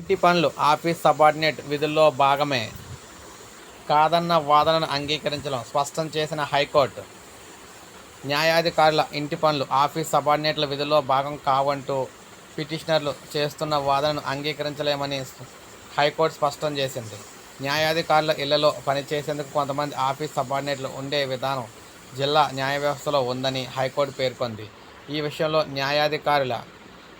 ఇంటి పనులు office subordinate విధుల్లో భాగమే. కాదన్న వాదనను అంగీకరించడం స్పష్టం చేసిన హైకోర్టు. న్యాయాధికారుల ఇంటి పనులు ఆఫీస్ సబార్డినేట్ల విధుల్లో భాగం కావంటూ పిటిషనర్లు చేస్తున్న వాదనను అంగీకరించలేమని హైకోర్టు స్పష్టం చేసింది. న్యాయాధికారుల ఇళ్ళలో పనిచేసేందుకు కొంతమంది ఆఫీస్ సబార్డినేట్లు ఉండే విధానం జిల్లా న్యాయ వ్యవస్థలో ఉందని హైకోర్టు పేర్కొంది. ఈ విషయంలో న్యాయాధికారుల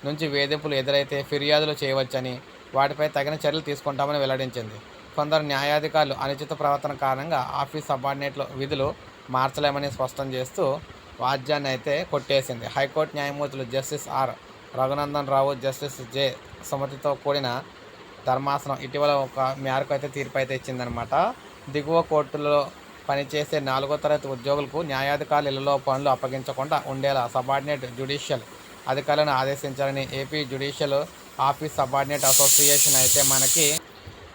నుంచి వేధింపులు ఎదురైతే ఫిర్యాదులు చేయవచ్చని వాటిపై తగిన చర్యలు తీసుకుంటామని వెల్లడించింది. కొందరు న్యాయాధికారులు అనుచిత ప్రవర్తన కారణంగా ఆఫీస్ సబార్డినేట్ల విధులు మార్చలేమని స్పష్టం చేస్తూ వాద్యాన్ని అయితే కొట్టేసింది. హైకోర్టు న్యాయమూర్తులు justice R. Raghunandan Rao justice J. సుమతితో కూడిన ధర్మాసనం ఇటీవల ఒక మేరకు అయితే తీర్పు అయితే ఇచ్చిందనమాట దిగువ కోర్టులో పనిచేసే నాలుగో తరగతి ఉద్యోగులకు న్యాయాధికారుల ఇళ్ళలో పనులు అప్పగించకుండా ఉండేలా సబార్డినేట్ జ్యుడిషియల్ అధికారులను ఆదేశించాలని AP judicial office subordinate association అయితే మనకి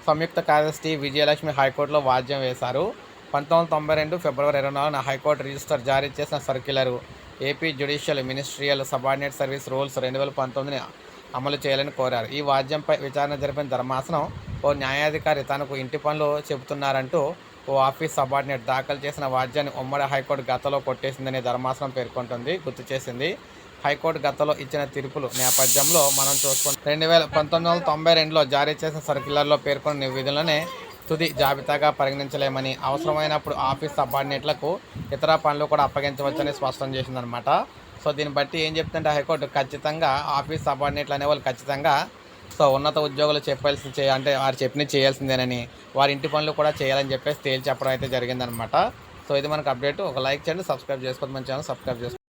సంయుక్త కార్యదర్శి విజయలక్ష్మి హైకోర్టులో వాద్యం వేశారు. పంతొమ్మిది తొంభై రెండు ఫిబ్రవరి ఇరవై నాలుగున హైకోర్టు రిజిస్టర్ జారీ చేసిన circular AP judicial ministerial subordinate service rules రెండు వేల పంతొమ్మిదిని అమలు చేయాలని కోరారు. ఈ వాద్యంపై విచారణ జరిపిన ధర్మాసనం ఓ న్యాయాధికారి తనకు ఇంటి పనులు చెబుతున్నారంటూ ఓ ఆఫీస్ సబార్డినేట్ దాఖలు చేసిన వాద్యాన్ని ఉమ్మడి హైకోర్టు గతంలో కొట్టేసిందని ధర్మాసనం పేర్కొంటుంది గుర్తు చేసింది. హైకోర్టు గతంలో ఇచ్చిన తీర్పులు నేపథ్యంలో మనం చూసుకుంటే రెండు వేల పంతొమ్మిది వందల తొంభై రెండులో జారీ చేసిన సర్క్యులర్లో పేర్కొన్న విధులనే తుది జాబితాగా పరిగణించలేమని అవసరమైనప్పుడు ఆఫీస్ సబార్డినేట్లకు ఇతర పనులు కూడా అప్పగించవచ్చని స్పష్టం చేసిందనమాట సో దీన్ని బట్టి ఏం చెప్తుంటే హైకోర్టు ఖచ్చితంగా ఆఫీస్ సబార్డినేట్లు అనేవాళ్ళు ఖచ్చితంగా సో ఉన్నత ఉద్యోగులు చెప్పాల్సి చే అంటే వారు చెప్పినవి చేయాల్సిందేనని వారి ఇంటి పనులు కూడా చేయాలని చెప్పేసి తేల్చి చెప్పడం అయితే జరిగిందనమాట సో ఇది మనకు అప్డేట్. ఒక లైక్ చేయండి సబ్స్క్రైబ్ చేసుకోండి మన ఛానల్ సబ్స్క్రైబ్ చేసుకోండి